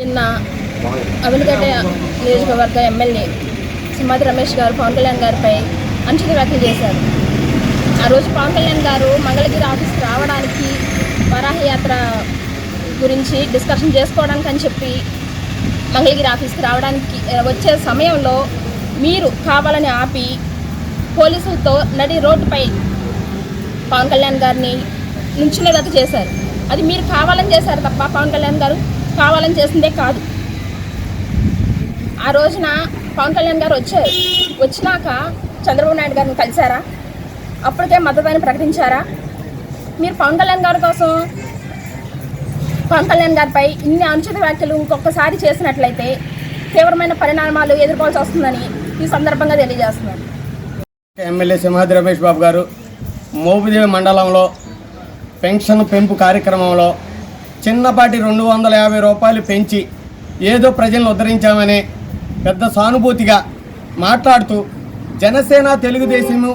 నిన్న అవినగడ్డ నియోజకవర్గ ఎమ్మెల్యే సుమతి రమేష్ గారు పవన్ కళ్యాణ్ గారిపై అంచులు వ్యాఖ్యలు చేశారు. ఆ రోజు పవన్ కళ్యాణ్ గారు మంగళగిరి ఆఫీస్కి రావడానికి వరాహయాత్ర గురించి డిస్కషన్ చేసుకోవడానికి అని చెప్పి మంగళగిరి ఆఫీస్కి రావడానికి వచ్చే సమయంలో మీరు కావాలని ఆపి పోలీసులతో నడి రోడ్డుపై పవన్ కళ్యాణ్ గారిని నుంచునేటట్టు చేశారు. అది మీరు కావాలని చేశారు తప్ప పవన్ కళ్యాణ్ గారు కావాలని చేసిందే కాదు. ఆ రోజున పవన్ కళ్యాణ్ గారు వచ్చారు వచ్చినాక చంద్రబాబు నాయుడు గారిని కలిశారా? అప్పటికే మద్దతాన్ని ప్రకటించారా? మీరు పవన్ కళ్యాణ్ గారి కోసం పవన్ కళ్యాణ్ గారిపై ఇన్ని అనుచిత వ్యాఖ్యలు ఇంకొకసారి చేసినట్లయితే తీవ్రమైన పరిణామాలు ఎదుర్కోవాల్సి వస్తుందని ఈ సందర్భంగా తెలియజేస్తున్నాను. ఎమ్మెల్యే సింహాద్రి రమేష్ బాబు గారు మోపిదేవి మండలంలో పెన్షన్ పెంపు కార్యక్రమంలో చిన్నపాటి రెండు వందల యాభై రూపాయలు పెంచి ఏదో ప్రజలను ఉద్ధరించామని పెద్ద సానుభూతిగా మాట్లాడుతూ జనసేన తెలుగుదేశము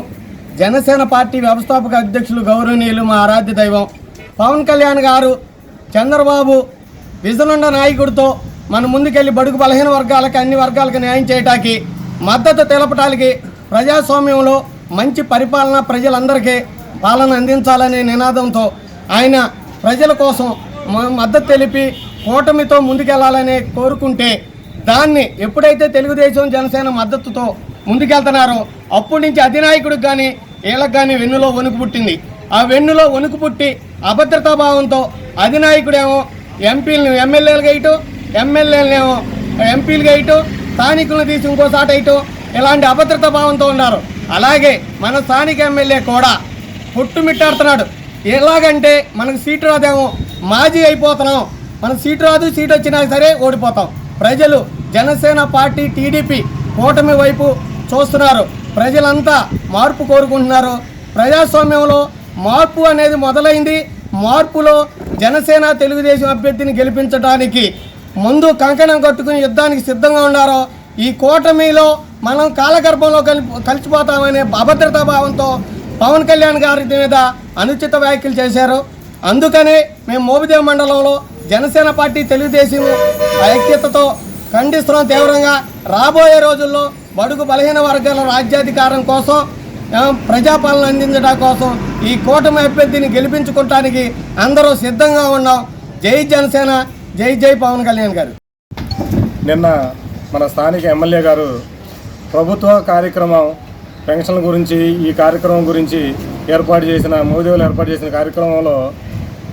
జనసేన పార్టీ వ్యవస్థాపక అధ్యక్షులు గౌరవనీయులు మా ఆరాధ్య దైవం పవన్ కళ్యాణ్ గారు చంద్రబాబు విజనుండ నాయకుడితో మన ముందుకెళ్ళి బడుగు బలహీన వర్గాలకి అన్ని వర్గాలకు న్యాయం చేయటానికి మద్దతు తెలపటానికి ప్రజాస్వామ్యంలో మంచి పరిపాలన ప్రజలందరికీ పాలన అందించాలనే నినాదంతో ఆయన ప్రజల కోసం మద్దతు తెలిపి కూటమితో ముందుకెళ్ళాలని కోరుకుంటే దాన్ని ఎప్పుడైతే తెలుగుదేశం జనసేన మద్దతుతో ముందుకెళ్తున్నారో అప్పటి నుంచి అధినాయకుడికి కానీ వీళ్ళకి కానీ వెన్నులో వణుకు పుట్టింది. ఆ వెన్నులో వణుకు పుట్టి అభద్రతా భావంతో అధినాయకుడేమో ఎంపీలను ఎమ్మెల్యేలు గేయటం ఎమ్మెల్యేలనేమో ఎంపీలు గేయటం స్థానికులను తీసి ఇంకో సాట వేయటం ఇలాంటి అభద్రతా భావంతో ఉన్నారు. అలాగే మన స్థానిక ఎమ్మెల్యే కూడా పుట్టుమిట్టాడుతున్నాడు ఎలాగంటే మనకు సీటు రాదేమో మాజీ అయిపోతున్నాం. మన సీటు రాదు సీటు వచ్చినా సరే ఓడిపోతాం. ప్రజలు జనసేన పార్టీ టీడీపీ కూటమి వైపు చూస్తున్నారు. ప్రజలంతా మార్పు కోరుకుంటున్నారు. ప్రజాస్వామ్యంలో మార్పు అనేది మొదలైంది. మార్పులో జనసేన తెలుగుదేశం అభ్యర్థిని గెలిపించడానికి ముందు కంకణం కట్టుకుని యుద్ధానికి సిద్ధంగా ఉన్నారో ఈ కూటమిలో మనం కాలగర్భంలో కలి కలిసిపోతామనే అభద్రతా భావంతో పవన్ కళ్యాణ్ గారి మీద అనుచిత వ్యాఖ్యలు చేశారు. అందుకనే మేము మోబిదేవ్ మండలంలో జనసేన పార్టీ తెలుగుదేశం ఐక్యతతో ఖండిస్తున్నాం తీవ్రంగా. రాబోయే రోజుల్లో బడుగు బలహీన వర్గాల రాజ్యాధికారం కోసం ప్రజాపాలన అందించడం కోసం ఈ కూటమి అభ్యర్థిని గెలిపించుకోవటానికి అందరూ సిద్ధంగా ఉన్నాం. జై జనసేన జై జై పవన్ కళ్యాణ్ గారు. నిన్న మన స్థానిక ఎమ్మెల్యే గారు ప్రభుత్వ కార్యక్రమం పెన్షన్ గురించి ఈ కార్యక్రమం గురించి ఏర్పాటు చేసిన మోదీలు ఏర్పాటు చేసిన కార్యక్రమంలో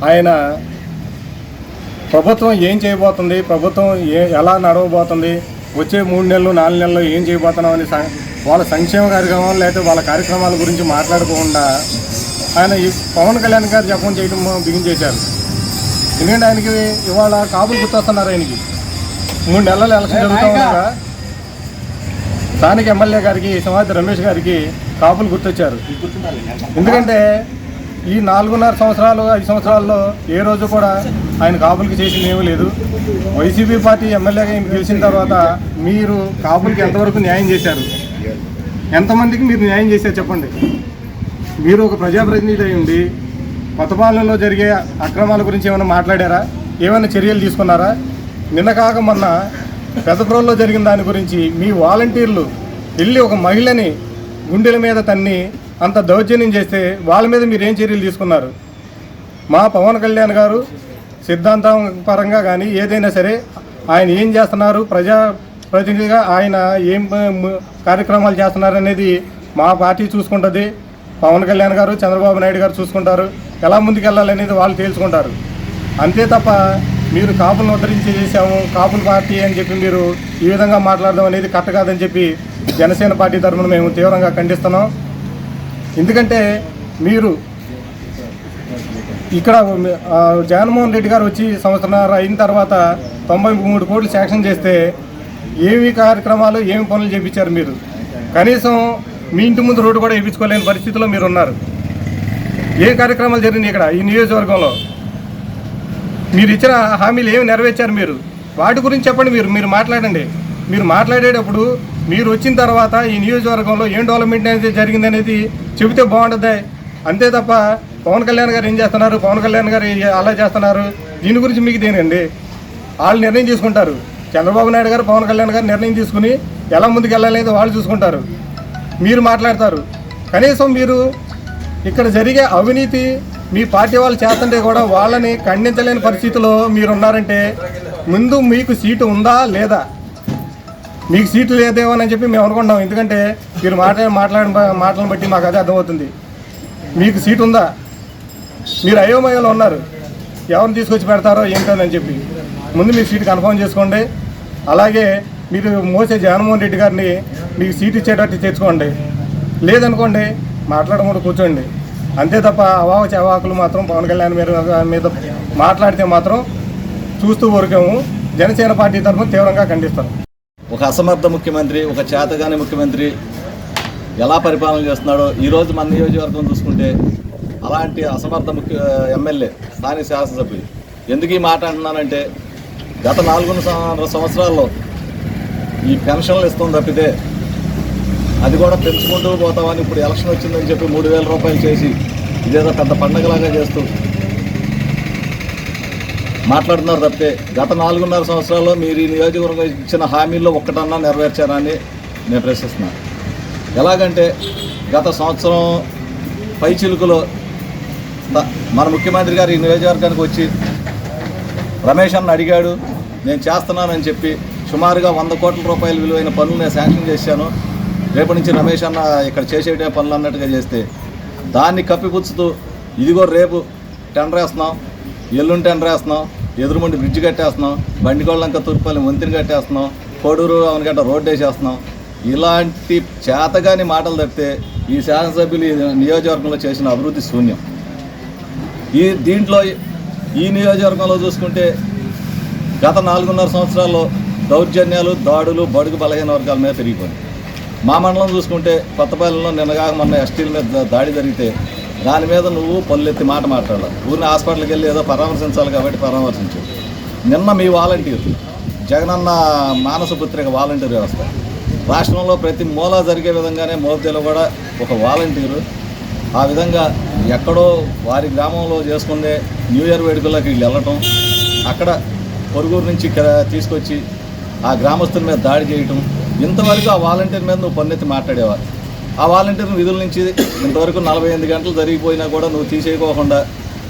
ఆయన ప్రభుత్వం ఏం చేయబోతుంది ప్రభుత్వం ఏ ఎలా నడవబోతుంది వచ్చే మూడు నెలలు నాలుగు నెలలు ఏం చేయబోతున్నామని సం- వాళ్ళ సంక్షేమ కార్యక్రమాలు లేకపోతే వాళ్ళ కార్యక్రమాల గురించి మాట్లాడుకోకుండా ఆయన ఈ పవన్ కళ్యాణ్ గారు జపం చేయడం బిగించేశారు ఎందుకంటే ఆయనకి ఇవాళ కాపులు గుర్తొస్తున్నారు ఆయనకి. మూడు నెలలు ఎలక్షన్ జరుగుతూ ఉండగా స్థానిక ఎమ్మెల్యే గారికి సమాధి రమేష్ గారికి కాపులు గుర్తొచ్చారు. ఎందుకంటే ఈ నాలుగున్నర సంవత్సరాలు ఐదు సంవత్సరాల్లో ఏ రోజు కూడా ఆయన కాపులకి చేసింది ఏమీ లేదు. వైసీపీ పార్టీ ఎమ్మెల్యేగా ఈయన గెలిచిన తర్వాత మీరు కాపులకి ఎంతవరకు న్యాయం చేశారు? ఎంతమందికి మీరు న్యాయం చేశారు చెప్పండి. మీరు ఒక ప్రజాప్రతినిధి అయి ఉండి కొత్త పాలనలో జరిగే అక్రమాల గురించి ఏమైనా మాట్లాడారా? ఏమైనా చర్యలు తీసుకున్నారా? నిన్న కాక మొన్న పెద్దపురంలో జరిగిన దాని గురించి మీ వాలంటీర్లు వెళ్ళి ఒక మహిళని గుండెల మీద తన్ని అంత దౌర్జన్యం చేస్తే వాళ్ళ మీద మీరు ఏం చర్యలు తీసుకున్నారు? మా పవన్ కళ్యాణ్ గారు సిద్ధాంతం పరంగా కానీ ఏదైనా సరే ఆయన ఏం చేస్తున్నారు? ప్రజా ప్రతినిధిగా ఆయన ఏం కార్యక్రమాలు చేస్తున్నారు అనేది మా పార్టీ చూసుకుంటుంది. పవన్ కళ్యాణ్ గారు చంద్రబాబు నాయుడు గారు చూసుకుంటారు. ఎలా ముందుకెళ్ళాలనేది వాళ్ళు తేల్చుకుంటారు. అంతే తప్ప మీరు కాపులను ఉద్ధరించి చేశాము కాపుల పార్టీ అని చెప్పి మీరు ఈ విధంగా మాట్లాడడం అనేది కరెక్ట్ కాదని చెప్పి జనసేన పార్టీ తరఫున మేము తీవ్రంగా ఖండిస్తున్నాం. ఎందుకంటే మీరు ఇక్కడ జగన్మోహన్ రెడ్డి గారు వచ్చి సంవత్సరాలు అయిన తర్వాత తొంభై మూడు కోట్లు శాంక్షన్ చేస్తే ఏమి కార్యక్రమాలు ఏమి పనులు చేయించారు మీరు? కనీసం మీ ఇంటి ముందు రోడ్డు కూడా వేయించుకోలేని పరిస్థితిలో మీరు ఉన్నారు. ఏ కార్యక్రమాలు జరిగినాయి ఇక్కడ ఈ నియోజకవర్గంలో? మీరు ఇచ్చిన హామీలు ఏమి నెరవేర్చారు మీరు? వాటి గురించి చెప్పండి మీరు మీరు మాట్లాడండి. మీరు మాట్లాడేటప్పుడు మీరు వచ్చిన తర్వాత ఈ నియోజకవర్గంలో ఏం డెవలప్మెంట్ అనేది జరిగింది అనేది చెబితే బాగుంటుంది. అంతే తప్ప పవన్ కళ్యాణ్ గారు ఏం చేస్తున్నారు? పవన్ కళ్యాణ్ గారు అలా చేస్తున్నారు? దీని గురించి మీకు దేనండి వాళ్ళు నిర్ణయం తీసుకుంటారు. చంద్రబాబు నాయుడు గారు పవన్ కళ్యాణ్ గారు నిర్ణయం తీసుకుని ఎలా ముందుకు వెళ్ళాలనేది వాళ్ళు చూసుకుంటారు. మీరు మాట్లాడతారు. కనీసం మీరు ఇక్కడ జరిగే అవినీతి మీ పార్టీ వాళ్ళు చేస్తుంటే కూడా వాళ్ళని ఖండించలేని పరిస్థితిలో మీరు ఉన్నారంటే ముందు మీకు సీటు ఉందా లేదా? మీకు సీట్లు లేదేమో అని చెప్పి మేము అనుకుంటాం ఎందుకంటే మీరు మాట్లాడి మాట్లాడిన మాటలను బట్టి మాకు అదే అర్థమవుతుంది. మీకు సీటు ఉందా? మీరు అయోమయంలో ఉన్నారు. ఎవరిని తీసుకొచ్చి పెడతారో ఏంటని చెప్పి. ముందు మీ సీటు కన్ఫర్మ్ చేసుకోండి. అలాగే మీరు మోసే జగన్మోహన్ రెడ్డి గారిని మీకు సీట్ ఇచ్చేటట్టు తెచ్చుకోండి. లేదనుకోండి మాట్లాడకుండా కూర్చోండి. అంతే తప్ప అవాహ చవాకులు మాత్రం పవన్ కళ్యాణ్ మీద మీద మాట్లాడితే మాత్రం చూస్తూ ఊరికాము. జనసేన పార్టీ తరఫున తీవ్రంగా ఖండిస్తాం. ఒక అసమర్థ ముఖ్యమంత్రి ఒక చేతగాని ముఖ్యమంత్రి ఎలా పరిపాలన చేస్తున్నాడో ఈరోజు మన నియోజకవర్గం చూసుకుంటే అలాంటి అసమర్థ ముఖ్య ఎమ్మెల్యే స్థానిక శాసనసభ్యులు ఎందుకు ఈ మాట అంటున్నానంటే గత నాలుగున్నర సంవత్సరాల్లో ఈ పెన్షన్లు ఇస్తుంది తప్పితే అది కూడా పెంచుకుంటూ పోతామని ఇప్పుడు ఎలక్షన్ వచ్చిందని చెప్పి మూడు వేల రూపాయలు చేసి ఇదేదో పెద్ద పండగలాగా చేస్తూ మాట్లాడుతున్నారు తప్పే గత నాలుగున్నర సంవత్సరాల్లో మీరు ఈ నియోజకవర్గం ఇచ్చిన హామీల్లో ఒక్కటన్నా నెరవేర్చారని నేను ప్రశ్నిస్తున్నాను. ఎలాగంటే గత సంవత్సరం పై చిలుకలో మన ముఖ్యమంత్రి గారు ఈ నియోజకవర్గానికి వచ్చి రమేష్ అన్న అడిగాడు నేను చేస్తున్నానని చెప్పి సుమారుగా వంద కోట్ల రూపాయల విలువైన పనులు నేను శాంక్షన్ చేశాను. రేపటి నుంచి రమేష్ అన్న ఇక్కడ చేసేటే పనులు అన్నట్టుగా చేస్తే దాన్ని కప్పిపుచ్చుతూ ఇదిగో రేపు టెండర్ వేస్తున్నాం ఎల్లుంటి టెండర్ ఎదురుమండి బ్రిడ్జ్ కట్టేస్తున్నాం బండికోళ్ళంక తూర్పల్లి వంతిని కట్టేస్తున్నాం కోడూరు అవనగడ్డ రోడ్డు వేసేస్తున్నాం. ఇలాంటి చేతగాని మాటలు తప్పితే ఈ శాసనసభ్యులు నియోజకవర్గంలో చేసిన అభివృద్ధి శూన్యం. ఈ దీంట్లో ఈ నియోజకవర్గంలో చూసుకుంటే గత నాలుగున్నర సంవత్సరాల్లో దౌర్జన్యాలు దాడులు బడుగు బలహీన వర్గాల మీద పెరిగిపోయింది మా మండలం చూసుకుంటే కొత్తపల్లిలో నిన్నగా మొన్న ఎస్టీల మీద దాడి జరిగితే దాని మీద నువ్వు పల్లెత్తి మాట మాట్లాడాలి. ఊరిని హాస్పిటల్కి వెళ్ళి ఏదో పరామర్శించాలి కాబట్టి పరామర్శించు. నిన్న మీ వాలంటీర్ జగనన్న మానస పుత్రిక వాలంటీర్ వ్యవస్థ. రాష్ట్రంలో ప్రతి మూల జరిగే విధంగానే మోదీలో కూడా ఒక వాలంటీరు. ఆ విధంగా ఎక్కడో వారి గ్రామంలో చేసుకునే న్యూ ఇయర్ వేడుకల్లోకి వీళ్ళు వెళ్ళటం అక్కడ పొరుగురు నుంచి తీసుకొచ్చి ఆ గ్రామస్తుల మీద దాడి చేయటం ఇంతవరకు ఆ వాలంటీర్ మీద నువ్వు పన్నెత్తి మాట్లాడేవారు. ఆ వాలంటీర్ విధుల నుంచి ఇంతవరకు నలభై ఎనిమిది గంటలు జరిగిపోయినా కూడా నువ్వు తీసేయకోకుండా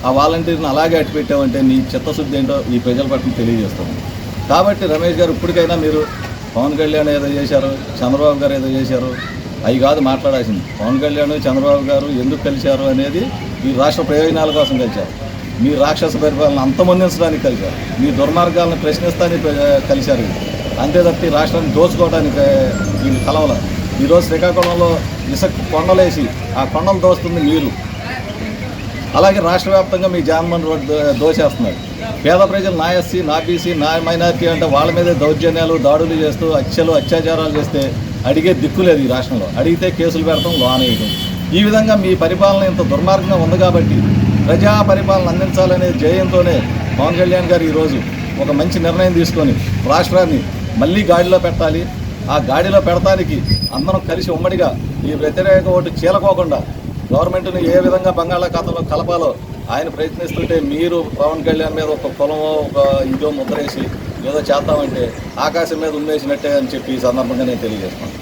ఆ వాలంటీర్ని అలాగే అట్టి పెట్టావంటే నీ చిత్తశుద్ధి ఏంటో ఈ ప్రజల పట్ల తెలియజేస్తాను. కాబట్టి రమేష్ గారు ఇప్పటికైనా మీరు పవన్ కళ్యాణ్ ఏదో చేశారు చంద్రబాబు గారు ఏదో చేశారు అవి కాదు మాట్లాడాల్సింది. పవన్ కళ్యాణ్ చంద్రబాబు గారు ఎందుకు కలిశారు అనేది ఈ రాష్ట్ర ప్రయోజనాల కోసం కలిశారు. మీ రాక్షస పరిపాలన అంతమొందించడానికి కలిశారు. మీ దుర్మార్గాలను ప్రశ్నిస్తానికి కలిశారు. అంతే తప్పి రాష్ట్రాన్ని దోచుకోవడానికి వీళ్ళు కలవల ఈరోజు శ్రీకాకుళంలో ఇసుక కొండలేసి ఆ కొండలు దోస్తుంది మీరు అలాగే రాష్ట్ర వ్యాప్తంగా మీ జాన్మన్ రోడ్డు దో- దోచేస్తున్నారు పేద ప్రజలు నా ఎస్సీ నా బీసీ నా మైనార్టీ అంటే వాళ్ళ మీదే దౌర్జన్యాలు దాడులు చేస్తూ హత్యలు అత్యాచారాలు చేస్తే అడిగే దిక్కు లేదు ఈ రాష్ట్రంలో. అడిగితే కేసులు పెడతాం లోన్ వేయడం ఈ విధంగా మీ పరిపాలన ఇంత దుర్మార్గంగా ఉంది కాబట్టి ప్రజా పరిపాలన అందించాలనే ధ్యేయంతోనే పవన్ కళ్యాణ్ గారు ఈరోజు ఒక మంచి నిర్ణయం తీసుకొని రాష్ట్రాన్ని మళ్ళీ గాడిలో పెట్టాలి. ఆ గాడిలో పెడతానికి అందరం కలిసి ఉమ్మడిగా ఈ వ్యతిరేక ఓటు చీలకోకుండా గవర్నమెంట్ని ఏ విధంగా బంగాళాఖాతంలో కలపాలో ఆయన ప్రయత్నిస్తుంటే మీరు పవన్ కళ్యాణ్ మీద ఒక కులమో ఒక ఇదో ముద్రేసి ఏదో చేద్దామంటే ఆకాశం మీద ఉమ్మేసినట్టే అని చెప్పి ఈ సందర్భంగా నేను తెలియజేస్తున్నాను.